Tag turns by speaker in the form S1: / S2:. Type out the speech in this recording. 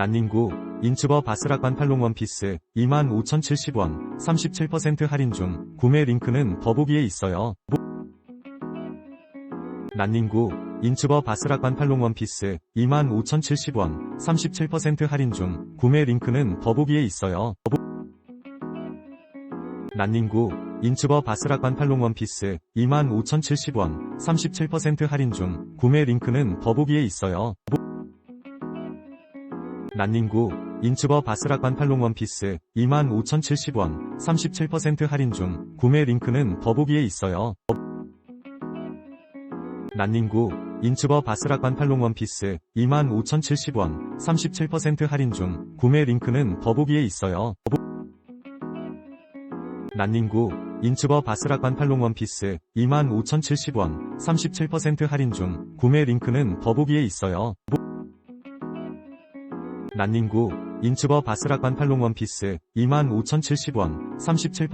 S1: 난닝구, 인츠버 바스락 반팔롱 원피스 25,070원 37% 할인 중 구매 링크는 더보기에 있어요. 난닝구, 인츠버 바스락 반팔롱 원피스 25,070원 37% 할인 중 구매 링크는 더보기에 있어요. 난닝구, 인츠버 바스락 반팔롱 원피스 25,070원 37% 할인 중 구매 링크는 더보기에 있어요. 난닝구, 인츠버 바스락 반팔롱 원피스 25,070원 37% 할인 중 구매 링크는 더보기에 있어요. 난닝구, 인츠버 바스락 반팔롱 원피스 25,070원 37% 할인 중 구매 링크는 더보기에 있어요. 난닝구, 인츠버 바스락 반팔롱 원피스 25,070원 37% 할인 중 구매 링크는 더보기에 있어요. 난닝구, 인츠버 바스락 반팔롱 원피스 25,070원 37%